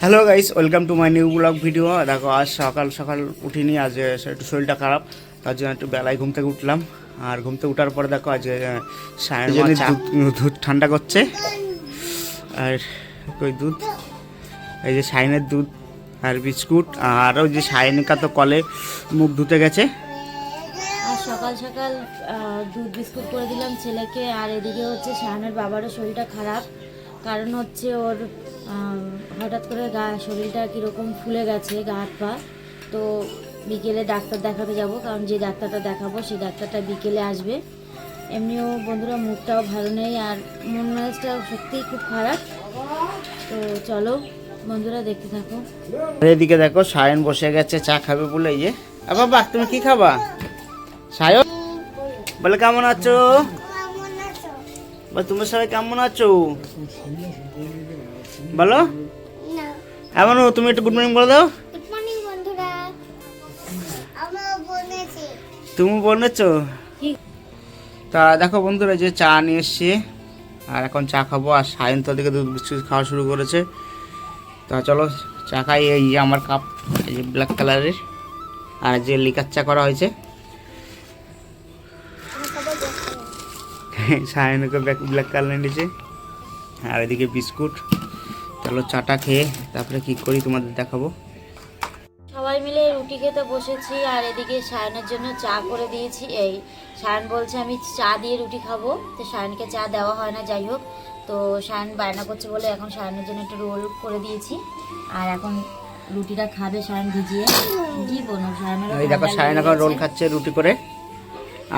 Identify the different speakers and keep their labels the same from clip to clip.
Speaker 1: Hello guys welcome to my new blog video দেখো আজ সকাল সকাল উঠিনি আজ একটু শরীরটা খারাপ। তার জন্য একটু বেলায় ঘুম থেকে উঠলাম। আর ঘুম থেকে উঠার পরে দেখো আজ দুধ ঠান্ডা করছে। আর ওই দুধ? এই যে সাইনের দুধ আর বিস্কুট। আর ওই যে সায়নিকা তো কলে মুখ ধুতে গেছে।
Speaker 2: আর সকাল সকাল দুধ বিস্কুট করে দিলাম ছেলেকে। আর এদিকে হচ্ছে শাহানের বাবারও শরীরটা খারাপ। কারণ হচ্ছে ওর হঠাৎ করে গা শরীরটা কীরকম ফুলে গেছে গা হাত পা। তো বিকেলে ডাক্তার দেখাতে যাব কারণ যে ডাক্তারটা দেখাবো সেই ডাক্তারটা বিকেলে আসবে। এমনিও বন্ধুরা মুখটাও ভালো নেই আর মন মেজাজটাও সত্যিই খুব খারাপ। তো চলো বন্ধুরা দেখতে থাকো।
Speaker 1: এদিকে দেখো সায়ন বসে গেছে চা খাবে বলে ইয়ে যে। আ বাবা তুমি কি খাবা? সায়ন? বলে কেমন আছো? বল তুমি সবাই কেমন আছো? বলো? এমন তুমি একটু গুড মর্নিং বলে দাও।
Speaker 3: গুড মর্নিং বন্ধুরা। আমরা বলেছি
Speaker 1: তুমি বলেছ? তা দেখো বন্ধুরা এই যে চা নিয়ে এসছি। আর এখন চা খাব। আর সায়ন তো দিকে দুধ বিস্কুট খাওয়া শুরু করেছে। তা চলো চা খাই। এই যে আমার কাপ এই যে ব্ল্যাক কালারের আর যে লিকার চা করা হয়েছে। সায়নকে ব্ল্যাক কালার নিয়েছে। আর এদিকে বিস্কুট। চলো চাটা খেয়ে তারপরে কি করি তোমাদের দেখাবো।
Speaker 2: সবাই মিলে রুটি খেতে বসেছি আর এদিকে সায়নের জন্য চা করে দিয়েছি। এই সায়ন বলছে আমি চা দিয়ে রুটি খাব। তো সায়নকে চা দেওয়া হয় না যাই হোক। তো সায়ন বায়না করছে বলে এখন সায়নের জন্য একটা রোল করে দিয়েছি। আর এখন রুটিটা খাবে সায়ন ভিজিয়ে। কি বলব সায়নের
Speaker 1: এই দেখো সায়ন এখন রোল খাচ্ছে রুটি করে।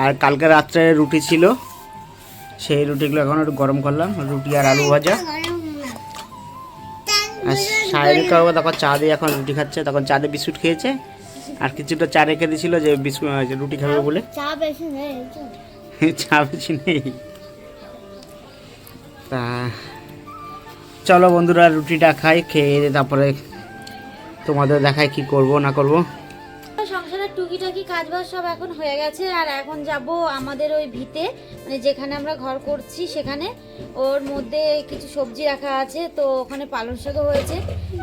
Speaker 1: আর কালকে রাত্রে রুটি ছিল সেই রুটিগুলো এখন একটু গরম করলাম রুটি আর আলু ভাজা। আর সায়নিকাও তখন চা দিয়ে এখন রুটি খাচ্ছে। তখন চা দিয়ে বিস্কুট খেয়েছে। আর কিছুটা চা রেখে দিয়েছিল যে বিস্কুট রুটি খাবে বলে।
Speaker 3: চা বেশি নেই
Speaker 1: চা বেশি নেই। তা চলো বন্ধুরা রুটিটা খাই খেয়ে তারপরে তোমাদের দেখায় কি করব না করব।
Speaker 2: সংসারের টুকিটাকি কাজবাজ সব এখন হয়ে গেছে, আর এখন যাব আমাদের ওই ভিতে মানে যেখানে আমরা ঘর করছি সেখানে। ওর মধ্যে কিছু সবজি রাখা আছে, তো ওখানে পালং শাকও হয়েছে।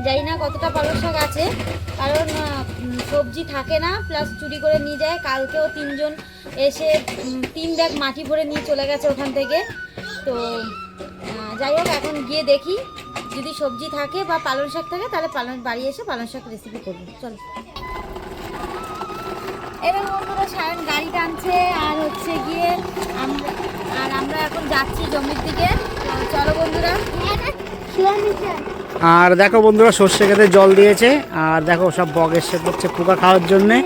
Speaker 2: জানি না কতটা পালং শাক আছে, কারণ সবজি থাকে না, প্লাস চুরি করে নিয়ে যায়। কালকেও তিনজন এসে তিন ব্যাগ মাটি ভরে নিয়ে চলে গেছে ওখান থেকে। তো যাই হোক, এখন গিয়ে দেখি, যদি সবজি থাকে বা পালং শাক থাকে, তাহলে পালং, বাড়ি এসে পালং শাক রেসিপি করব। চলো। বন্ধুরা সায়ন গাড়ি টানছে, আর হচ্ছে গিয়ে আর আমরা এখন যাচ্ছি জমির দিকে। চলো বন্ধুরা।
Speaker 1: আর দেখো বন্ধুরা, সর্ষে খেতে জল দিয়েছে, আর দেখো সব বগের সে করছে পোকা খাওয়ার জন্যে।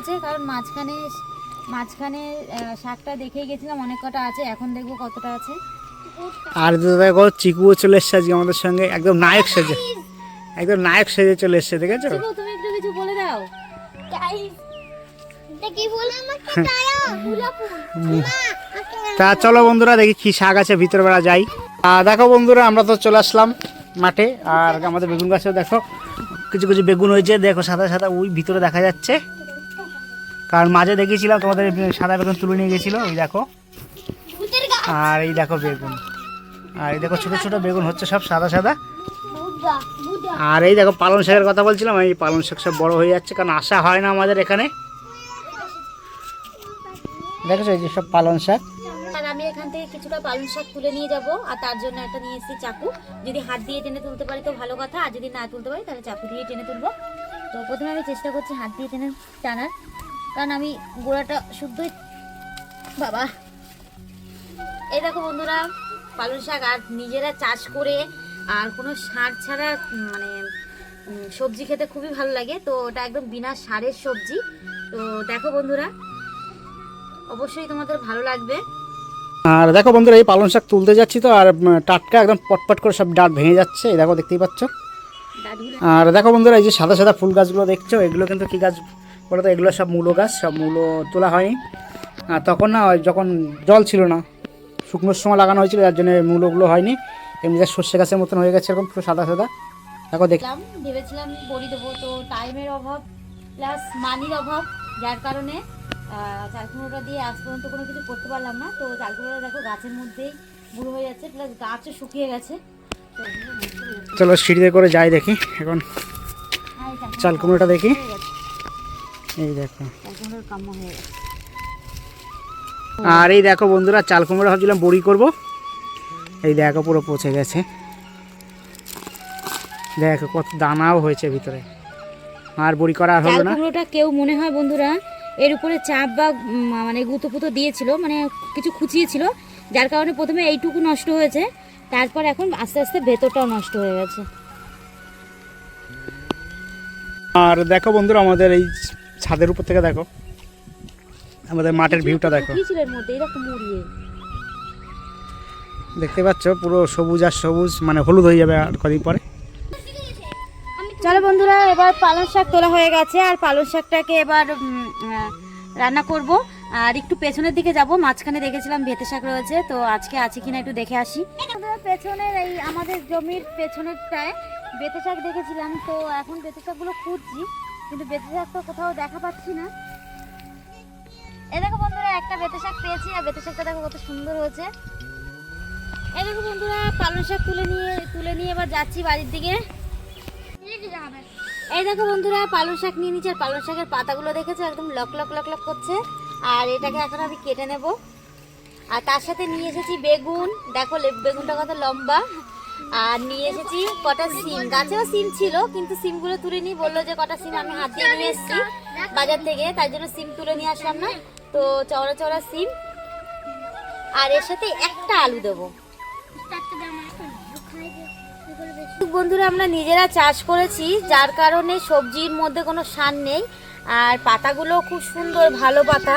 Speaker 2: আছে কারণ মাঝখানে মাঝখানে শাকটা দেখেই গেছিলাম অনেক কটা আছে এখন দেখব কতটা আছে।
Speaker 1: আর তো দেখো চিকুও চলে এসছে আজকে আমাদের সঙ্গে একদম নায়ক সেজে একদম নায়ক সেজে চলে এসছে দেখেছ
Speaker 2: চিকু, তুমি একটু কিছু বলে দাও।
Speaker 3: আমাকে
Speaker 1: তা চলো বন্ধুরা দেখি কি শাক আছে ভিতর বেলা যাই। আর দেখো বন্ধুরা আমরা তো চলে আসলাম মাঠে আর আমাদের বেগুন গাছেও দেখো কিছু কিছু বেগুন হয়েছে দেখো সাদা সাদা ওই ভিতরে দেখা যাচ্ছে। কারণ মাঝে দেখেছিলাম তোমাদের সাদা বেগুন তুলে নিয়ে গেছিল ওই দেখো। আর এই দেখো বেগুন। আর এই দেখো ছোটো ছোটো বেগুন হচ্ছে সব সাদা সাদা। আর এই দেখো পালং শাকের কথা বলছিলাম, এই পালং শাক সব বড়ো হয়ে যাচ্ছে, কারণ আসা হয় না আমাদের এখানে। দেখেছ এই যে সব পালং শাক?
Speaker 2: আর আমি এখান থেকে কিছুটা পালং শাক তুলে নিয়ে যাব, আর তার জন্য একটা নিয়ে এসেছি চাকু। যদি হাত দিয়ে টেনে তুলতে পারি তো ভালো কথা, আর যদি না তুলতে পারি তাহলে চাকু দিয়ে টেনে তুলবো। তো প্রথমে আমি চেষ্টা করছি হাত দিয়ে টেনে টানার। কারণ আমি গোড়াটা শুদ্ধই বাবা। এই দেখো বন্ধুরা পালং শাক আর নিজেরা চাষ করে আর কোনো সার ছাড়া মানে সবজি খেতে খুবই ভালো লাগে। তো ওটা একদম বিনা সারের সবজি। তো দেখো বন্ধুরা অবশ্যই তোমাদের ভালো লাগবে।
Speaker 1: আর দেখো বন্ধুরা এই পালং শাক তুলতে যাচ্ছি তো আর টাটকা একদম পটপট করে সব ডাট ভেঙে যাচ্ছে। এই দেখো দেখতেই পাচ্ছ। আর দেখো বন্ধুরা এই যে সাদা সাদা ফুল গাছগুলো দেখছ এগুলো কিন্তু কি গাছ? বলো তো এগুলো সব মূলো গাছ সব মূলো তোলা হয়নি। তখন না যখন জল ছিল না শুকনোর সময় লাগানো হয়েছিল যার জন্য মূলোগুলো হয়নি। এমনি যা সর্ষে গাছের মতন হয়ে গেছে এরকম পুরো সাদা সাদা। দেখো দেখ।
Speaker 2: দেখলাম ভেবেছিলাম বড়ি দেবো তো টাইমের অভাব প্লাস মানির অভাব যার কারণে চালকুমড়োটা দিয়ে আজ পর্যন্ত কোনো কিছু করতে পারলাম না। তো চালকুমড়োটা দেখো গাছের মধ্যেই বুড়ো হয়ে যাচ্ছে প্লাস গাছও শুকিয়ে গেছে। হয়ে।
Speaker 1: চলো সিঁড়িতে করে যাই দেখি এখন
Speaker 2: আর এই চালকুমড়ো
Speaker 1: চাল কুমড়োটা দেখি
Speaker 2: হয়ে
Speaker 1: এই দেখো। আর এই দেখো বন্ধুরা চাল কুমড়ো ভাবছিলাম বড়ি করব। এই দেখো পুরো পচে গেছে। দেখো কত দানাও হয়েছে ভিতরে। আর বড়ি করা আর হলো না।
Speaker 2: কুমড়োটা কেউ মনে হয় বন্ধুরা এর উপরে চাপ বা মানে গুঁতো ফুতো দিয়েছিল মানে কিছু খুচিয়েছিল যার কারণে প্রথমে এইটুকু নষ্ট হয়েছে তারপর এখন আস্তে আস্তে ভেতরটাও নষ্ট হয়ে গেছে।
Speaker 1: আর দেখো বন্ধুরা আমাদের এই ছাদের উপর থেকে দেখো। আমাদের মাঠের ভিউটা দেখো। দেখতে পাচ্ছ পুরো সবুজ আর সবুজ মানে হলুদ হয়ে যাবে আর কদিন পরে।
Speaker 2: চলো বন্ধুরা এবার পালং শাক তোলা হয়ে গেছে আর পালং শাকটাকে এবার রান্না করব। আর একটু পেছনের দিকে যাব মাঝখানে দেখেছিলাম ভেতে শাক রয়েছে তো আজকে আছে কিনা একটু দেখে আসি। পেছনের এই আমাদের জমির পেছনেরটায় বেতে শাক দেখেছিলাম তো এখন বেতে শাকগুলো খুঁজছি। কিন্তু বেতে শাক তো কোথাও দেখা পাচ্ছি না। এ দেখো বন্ধুরা, একটা বেতে শাক পেয়েছি, আর বেতে শাকটা দেখো কত সুন্দর হয়েছে। এ দেখো বন্ধুরা, পালং শাক তুলে নিয়ে তুলে নিয়ে এবার যাচ্ছি বাড়ির দিকে। এই দেখো বন্ধুরা, পালং শাক নিয়ে নিচ্ছে, আর পালং শাকের পাতাগুলো দেখেছ? একদম লক লক লক লক করছে। আর এটাকে এখন আমি কেটে নেব। আর তার সাথে নিয়ে এসেছি বেগুন। দেখো বেগুনটা কত লম্বা। আর নিয়ে এসেছি কটা সিম। গাছেও সিম ছিল, কিন্তু সিমগুলো তুলে নিয়ে বলল যে কটা সিম আমি হাত দিয়ে নিয়ে এসেছি বাজার থেকে, তাই জন্য সিম তুলে নিয়ে আসলাম না। তো চওড়া চওড়া সিম। আর এর সাথে একটা আলু দেবো। বন্ধুরা, আমরা নিজেরা চাষ করেছি, যার কারণে সবজির মধ্যে কোনো সার নেই। আর পাতাগুলো খুব সুন্দর, ভালো পাতা।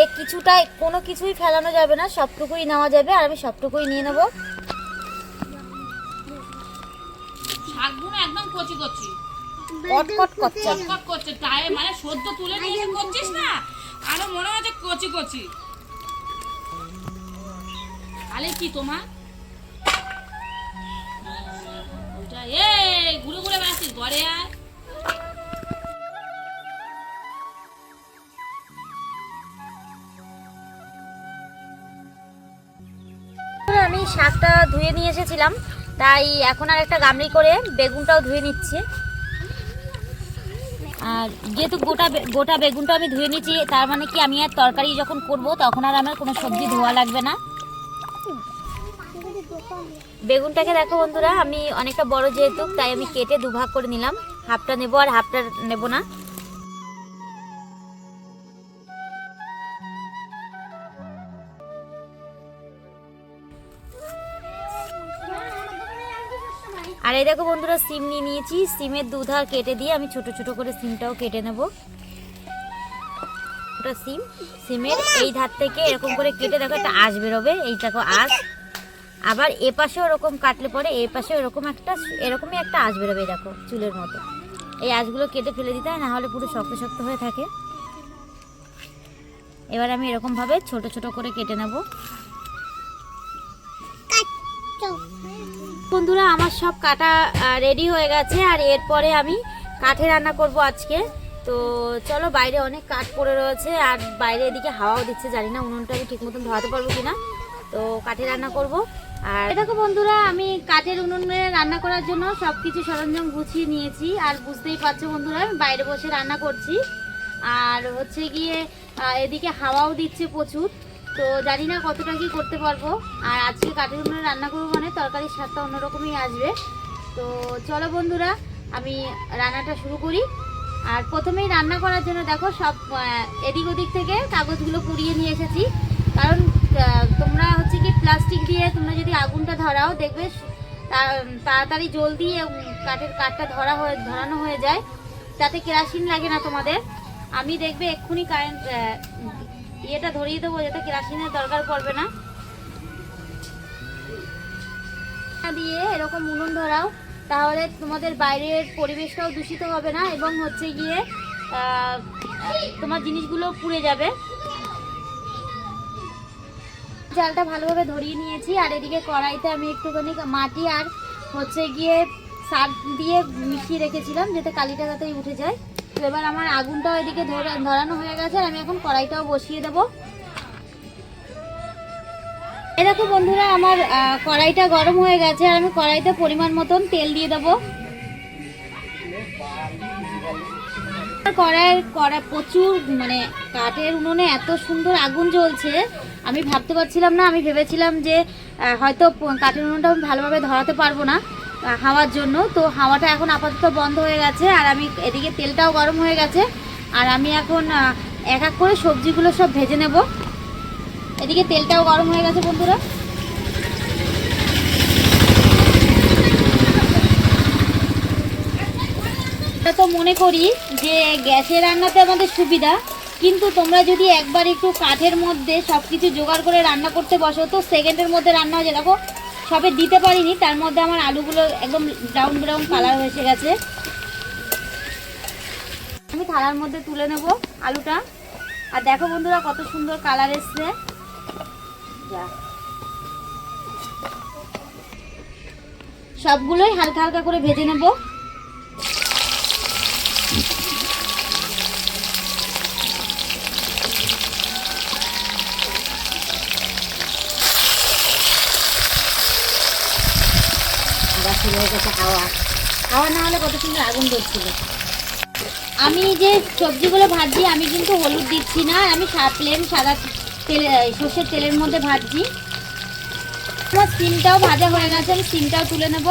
Speaker 2: এ কিছুটা কোনো কিছুই ফেলানো যাবে না, সবটুকুই নেওয়া যাবে, আর আমি সবটুকুই নিয়ে নেব।
Speaker 4: কচি কচি।
Speaker 2: কটকট করছে।
Speaker 4: কট করছে। টায়ে মানে সদ্য তুলে নিয়ে করছিস না? আরও মনে হচ্ছে কচি কচি। তাহলে কি তোমার? ওইটা এই ঘুরে ঘুরে বেড়াচ্ছিস ঘরে আয়।
Speaker 2: আমি শাকটা ধুয়ে নিয়ে এসেছিলাম। তাই এখন আর একটা গামলি করে বেগুনটাও ধুয়ে নিচ্ছে। আর যেহেতু গোটা গোটা বেগুনটা আমি ধুয়ে নিচ্ছি, তার মানে কি আমি আর তরকারি যখন করব তখন আর আমার কোনো সবজি ধোয়া লাগবে না। বেগুনটাকে দেখো বন্ধুরা, আমি অনেকটা বড় যেহেতু, তাই আমি কেটে দুভাগ করে নিলাম। হাফটা নেব আর হাফটা নেব না। আর এই দেখো বন্ধুরা, সিম নিয়ে নিয়েছি। সিমের দুধার কেটে দিয়ে আমি ছোট ছোট করে সিমটাও কেটে নেব। ওটা সিম। সিমের এই ধার থেকে এরকম করে কেটে দেখো, একটা আঁশ বেরোবে। এই দেখো আঁশ। আবার এ পাশে ওরকম কাটলে পরে এ পাশে এরকম একটা, এরকমই একটা আঁশ বেরোবে দেখো, চুলের মতো। এই আঁশগুলো কেটে ফেলে দিতে হয় না হলে পুরো শক্ত শক্ত হয়ে থাকে। এবার আমি এরকমভাবে ছোট ছোট করে কেটে নেব। আমার সব কাটা রেডি হয়ে গেছে আর এরপরে আমি কাঠে রান্না করব আজকে। তো চলো বাইরে অনেক কাঠ পড়ে রয়েছে আর বাইরে এদিকে হাওয়াও দিচ্ছে, জানি না উনুনটা আমি ঠিক মতন ধরাতে পারব কিনা। তো কাঠে রান্না করব। আর দেখো বন্ধুরা, আমি কাঠের উনুনে রান্না করার জন্য সব কিছু সরঞ্জাম গুছিয়ে নিয়েছি আর বুঝতেই পারছ বন্ধুরা, আমি বাইরে বসে রান্না করছি। আর হচ্ছে গিয়ে এদিকে হাওয়াও দিচ্ছে প্রচুর। তো জানি না কতটা কি করতে পারব। আর আজকে কাঠের উনুনে রান্না করব মানে তরকারির স্বাদটা অন্যরকমই আসবে। তো চলো বন্ধুরা, আমি রান্নাটা শুরু করি। আর প্রথমেই রান্না করার জন্য দেখো সব এদিক ওদিক থেকে কাগজগুলো পুড়িয়ে নিয়ে এসেছি। কারণ তোমরা হচ্ছে কি প্লাস্টিক দিয়ে তোমরা যদি আগুনটা ধরাও, দেখবে তাড়াতাড়ি জলদি কাঠের কাঠটা ধরা হয়ে, ধরানো হয়ে যায়। তাতে কেরাসিন লাগে না তোমাদের। আমি দেখবে এক্ষুনি কারেন্ট ইয়েটা ধরিয়ে দেবো যাতে কেরাসিনের দরকার পড়বে না। দিয়ে এরকম উনুন ধরাও, তাহলে তোমাদের বাইরের পরিবেশটাও দূষিত হবে না এবং হচ্ছে গিয়ে তোমার জিনিসগুলো পুড়ে যাবে। জালটা ভালোভাবে ধরিয়ে নিয়েছি, আর এদিকে কড়াইতে আমি একটুখানি মাটি আর হচ্ছে গিয়ে শাক দিয়ে মিশিয়ে রেখেছিলাম, যাতে কালিটা তাড়াতাড়ি উঠে যায়। তো এবার আমার আগুনটাও এদিকে ধরা- ধরানো হয়ে গেছে আর আমি এখন কড়াইটাও বসিয়ে দেবো। এ দেখো বন্ধুরা, আমার কড়াইটা গরম হয়ে গেছে আর আমি কড়াইতে পরিমাণ মতন তেল দিয়ে দেবো। কড়াইয়ের কড়া প্রচুর মানে কাঠের উনুনে এত সুন্দর আগুন জ্বলছে, আমি ভাবতে পারছিলাম না, আমি ভেবেছিলাম যে হয়তো কাঠের উনুনটা আমি ভালোভাবে ধরাতে পারব না। হাওয়ার জন্য। তো হাওয়াটা এখন আপাতত বন্ধ হয়ে গেছে, আর আমি এদিকে তেলটাও গরম হয়ে গেছে, আর আমি এখন এক এক করে সবজিগুলো সব ভেজে নেব। এদিকে তেলটাও গরম হয়ে গেছে, বন্ধুরা। তো মনে করি যে গ্যাসে রান্নাতে আমাদের সুবিধা, কিন্তু তোমরা যদি একবার একটু কাঠের মধ্যে সব কিছু জোগাড় করে রান্না করতে বসো, তো সেকেন্ডের মধ্যে রান্না হয়ে যায় দেখো সবে দিতে পারিনি, তার মধ্যে আমার আলুগুলো একদম ব্রাউন ব্রাউন কালার হয়ে গেছে। আমি থালার মধ্যে তুলে নেব আলুটা। আর দেখো বন্ধুরা কত সুন্দর কালার এসছে। সবগুলোই হালকা হালকা করে ভেজে নেব। হাওয়া হাওয়া না হলে কত সুন্দর আগুন ধরছিল? আমি যে সবজিগুলো ভাজছি, আমি কিন্তু হলুদ দিচ্ছি না আমি প্লেন সাদা তেল সর্ষের তেলের মধ্যে ভাজছি। আমার সিমটাও ভাজা হয়ে গেছে, আমি সিমটাও তুলে নেব।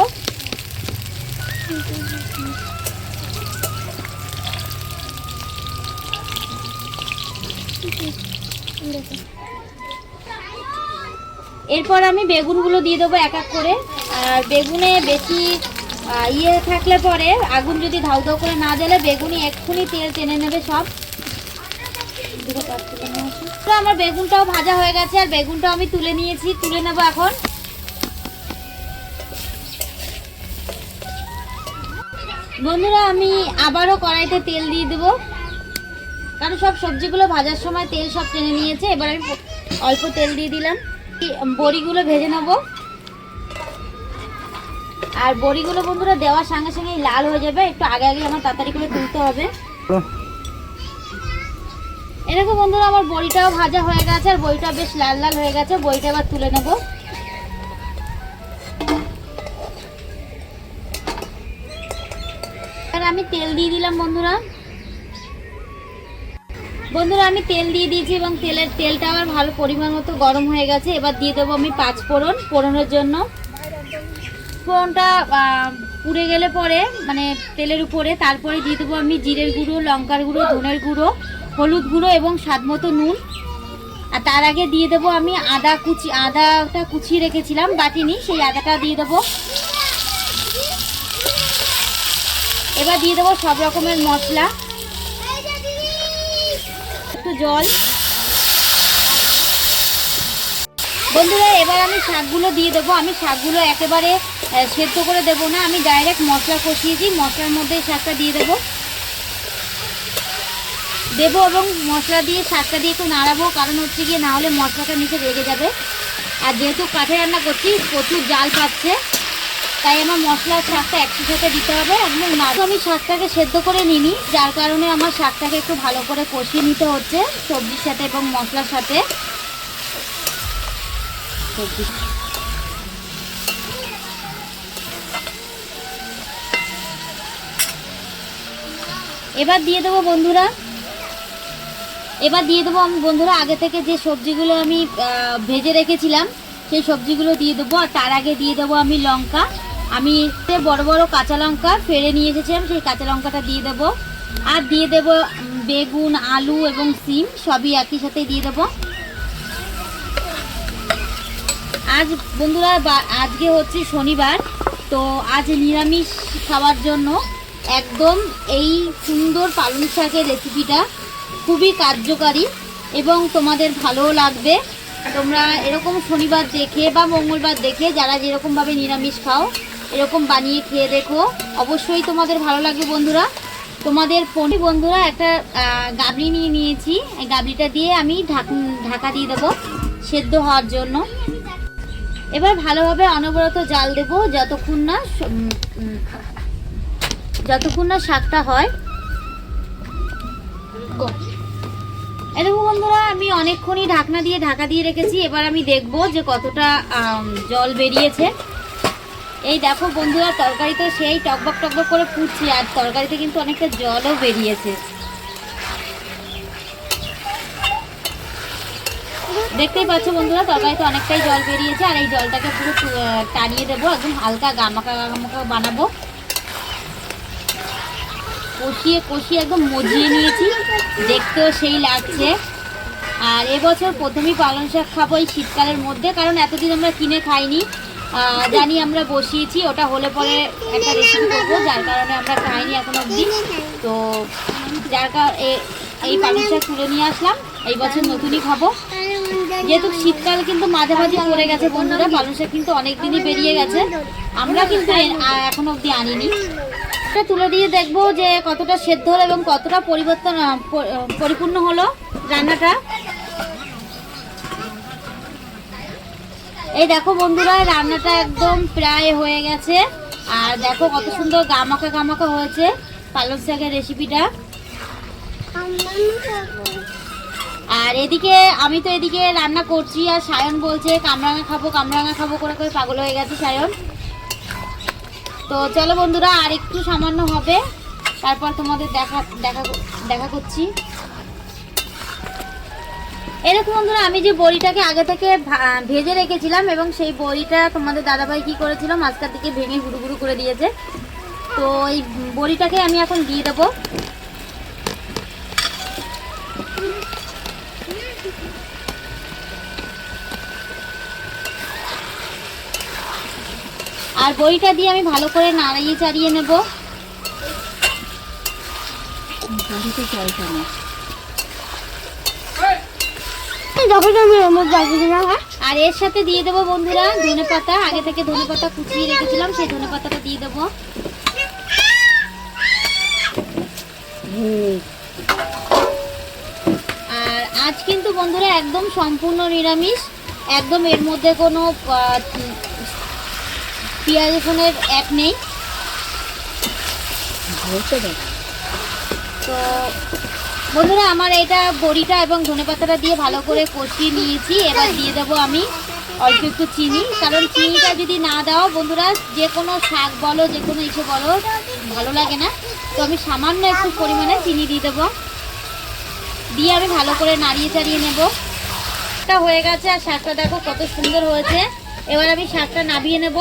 Speaker 2: এরপর আমি বেগুনগুলো দিয়ে দেবো এক এক করে। আর বেগুনে বেশি ইয়ে থাকলে পরে আগুন যদি ধাউ ধাউ করে না জ্বলে, বেগুনি এক্ষুনি তেল টেনে নেবে সব। তো আমার বেগুনটাও ভাজা হয়ে গেছে, আর বেগুনটাও আমি তুলে নিয়েছি, তুলে নেব এখন। বন্ধুরা, আমি আবারও কড়াইতে তেল দিয়ে দেবো। কারণ সব সবজিগুলো ভাজার সময় তেল সব টেনে নিয়েছে, এবার আমি অল্প তেল দিয়ে দিলাম। বড়িগুলো ভেজে নেব। আর বড়িগুলো বন্ধুরা দেওয়ার সঙ্গে সঙ্গেই লাল হয়ে যাবে। একটু আগে আগে আমার তাড়াতাড়ি করে তুলতে হবে। এরকম বন্ধুরা, আমার বড়িটাও ভাজা হয়ে গেছে আর বড়িটা বেশ লাল লাল হয়ে গেছে। বড়িটা এবার তুলে নেব। আর আমি তেল দিয়ে দিলাম বন্ধুরা। বন্ধুরা, আমি তেল দিয়ে দিয়েছি এবং তেলের তেলটা আমার ভালো পরিমাণ মতো গরম হয়ে গেছে। এবার দিয়ে দেবো আমি পাঁচ ফোড়ন। ফোড়নের জন্য ফোড়নটা পুড়ে গেলে পরে মানে তেলের উপরে, তারপরে দিয়ে দেবো আমি জিরের গুঁড়ো, লঙ্কার গুঁড়ো, ধনের গুঁড়ো, হলুদ গুঁড়ো এবং স্বাদ মতো নুন। আর তার আগে দিয়ে দেবো আমি আদা কুচি, আদাটা কুচিয়ে রেখেছিলাম বাটিনি, সেই আদাটা দিয়ে দেবো। এবার দিয়ে দেবো সব রকমের মশলা। একটু জল। বন্ধুরা, এবার আমি শাকগুলো দিয়ে দেবো। আমি শাকগুলো একেবারে সেদ্ধ করে দেবো না। আমি ডাইরেক্ট মশলা কষিয়েছি। মশলার মধ্যে শাকটা দিয়ে দেবো। দেবো এবং মশলা দিয়ে শাকটা দিয়ে একটু নাড়াবো। কারণ হচ্ছে গিয়ে না হলে মশলাটা নিচে রেগে যাবে। আর যেহেতু কাঠে রান্না করছি, প্রচুর জাল পাচ্ছে। তাই আমার মশলা শাকটা শাকটা সাথে দিতে হবে। এবং আমি শাকটাকে সেদ্ধ করে নিই যার কারণে আমার শাকটাকে একটু ভালো করে কষিয়ে নিতে হচ্ছে। সবজির সাথে এবং মশলার সাথে। সবজি এবার দিয়ে দেবো বন্ধুরা, এবার দিয়ে দেবো আমি বন্ধুরা, আগে থেকে যে সবজিগুলো আমি ভেজে রেখেছিলাম, সেই সবজিগুলো দিয়ে দেবো, আর তার আগে দিয়ে দেবো আমি লঙ্কা। আমি বড় বড় কাঁচা লঙ্কা ফেড়ে নিয়ে এসেছিলাম, সেই কাঁচা লঙ্কাটা দিয়ে দেবো। আর দিয়ে দেবো বেগুন, আলু এবং সিম, সবই একই সাথে দিয়ে দেবো। আজ বন্ধুরা আজকে হচ্ছে শনিবার, তো আজ নিরামিষ খাওয়ার জন্য একদম এই সুন্দর পালং শাকের রেসিপিটা খুবই কার্যকারী এবং তোমাদের ভালোও লাগবে। তোমরা এরকম শনিবার দেখে বা মঙ্গলবার দেখে যারা যেরকমভাবে নিরামিষ খাও, এরকম বানিয়ে খেয়ে দেখো। অবশ্যই তোমাদের ভালো লাগবে বন্ধুরা। তোমাদের পনি বন্ধুরা, একটা গাবলি নিয়ে নিয়েছি। গাবলিটা দিয়ে আমি ঢাকা দিয়ে দেবো সেদ্ধ হওয়ার জন্য। এবার ভালোভাবে অনবরত জাল দেব, যতক্ষণ না যতক্ষণ না শাকটা হয়। দেখো বন্ধুরা, আমি অনেকক্ষণই ঢাকনা দিয়ে ঢাকা দিয়ে রেখেছি। এবার আমি দেখব যে কতটা জল বেরিয়েছে। এই দেখো বন্ধুরা তরকারি তো সেই টকবক টকবক করে ফুটছে, আর তরকারিতে কিন্তু অনেকটা জলও বেরিয়েছে। দেখতেই পাচ্ছ বন্ধুরা, তরকারিতে অনেকটাই জল বেরিয়েছে, আর এই জলটাকে পুরো টানিয়ে দেবো, একদম হালকা গামাকা গামাকা বানাবো। কষিয়ে কষিয়ে একদম মজিয়ে নিয়েছি, দেখতেও সেই লাগছে। আর এবছর প্রথমেই পালং শাক খাব এই শীতকালের মধ্যে, কারণ এতদিন আমরা কিনে খাইনি। জানি আমরা বসিয়েছি, ওটা হলে পরে একটা রেসিপি করব, যার কারণে আমরা খাইনি এখন অবধি। তো যার কার- এ- এই পালং শাক তুলে নিয়ে আসলাম, এই বছর নতুনই খাব। যেহেতু শীতকাল কিন্তু মাঝামাঝি পড়ে গেছে বন্ধুরা শাক কিন্তু অনেক দিনই বেরিয়ে গেছে। আমরা কিন্তু এখনও অবধি আনিনি। এটা তুলে দিয়ে দেখব যে কতটা সেদ্ধ হলো এবং কতটা পরিবর্তন পরিপূর্ণ হলো রান্নাটা। এই দেখো বন্ধুরা, রান্নাটা একদম প্রায় হয়ে গেছে। আর দেখো কত সুন্দর গামাকা গামাকা হয়েছে পালং শাকের রেসিপিটা আর এদিকে, আমি তো এদিকে রান্না করছি আর সায়ন বলছে, কামরাঙা খাব কামরাঙা খাব করে করে পাগল হয়ে গেছে সায়ন। তো চলো বন্ধুরা, আর একটু সামান্য হবে। তারপর তোমাদের দেখা দেখা দেখা করছি। এরকম বন্ধুরা, আমি যে বড়িটাকে আগে থেকে ভেজে রেখেছিলাম এবং সেই বড়িটা তোমাদের দাদাভাই কি করেছিল, মাঝখান থেকে ভেঙে গুঁড়ো গুঁড়ো করে দিয়েছে। তো এই বড়িটাকে আমি এখন দিয়ে দেবো। আর বড়িটা দিয়ে আমি ভালো করে নাড়িয়ে চাড়িয়ে নেব।
Speaker 3: হ্যাঁ?
Speaker 2: আর এর সাথে দিয়ে দেবো বন্ধুরা ধনে পাতা। আগে থেকে ধনে পাতা কুচিয়ে রেখেছিলাম সেই ধনে পাতাটা দিয়ে দেবো। আর আজ কিন্তু বন্ধুরা একদম সম্পূর্ণ নিরামিষ। একদম এর মধ্যে কোনো পেঁয়াজ রসুনের এক নেই। তো। বন্ধুরা আমার এটা বড়িটা এবং ধনেপাতাটা দিয়ে ভালো করে কষিয়ে নিয়েছি। এবার দিয়ে দেবো আমি অল্প একটু চিনি। কারণ চিনিটা যদি না দাও বন্ধুরা যে কোনো শাক বলো যে কোনো ইসে বলো ভালো লাগে না। তো আমি সামান্য একটু পরিমাণে চিনি দিয়ে দেবো। দিয়ে আমি ভালো করে নাড়িয়ে চাড়িয়ে নেব। শাকটা হয়ে গেছে আর শাকটা দেখো কত সুন্দর হয়েছে। এবার আমি শাকটা নাবিয়ে নেব।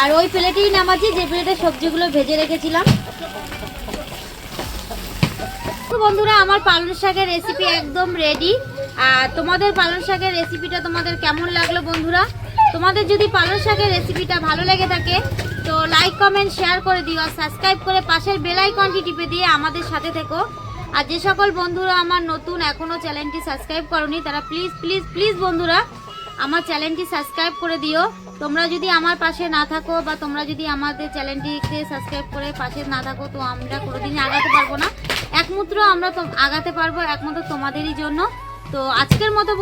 Speaker 2: আর ওই প্লেটেই নামাচ্ছি, যে প্লেটে সবজিগুলো ভেজে রেখেছিলাম। বন্ধুরা, আমার পালং শাকের রেসিপি একদম রেডি আর তোমাদের পালং শাকের রেসিপিটা তোমাদের কেমন লাগল বন্ধুরা? তোমাদের যদি পালং শাকের রেসিপিটা ভালো লেগে থাকে, তো লাইক কমেন্ট শেয়ার করে দিও। আর সাবস্ক্রাইব করে পাশের বেল আইকনটি টিপে দিয়ে আমাদের সাথে থেকো। আর যে সকল বন্ধুরা আমার নতুন এখনও চ্যানেলটি সাবস্ক্রাইব করনি, তারা প্লিজ প্লিজ প্লিজ বন্ধুরা, আমার চ্যানেলটি সাবস্ক্রাইব করে দিও। তোমরা যদি আমার পাশে না থাকো বা তোমরা যদি আমাদের চ্যানেলটিকে সাবস্ক্রাইব করে পাশে না থাকো, তো আমরা কোনোদিনই আগাতে পারব না। একমাত্র আমরা আগাতে পারব, একমাত্র তোমাদেরই জন্য। তো আজকের মতো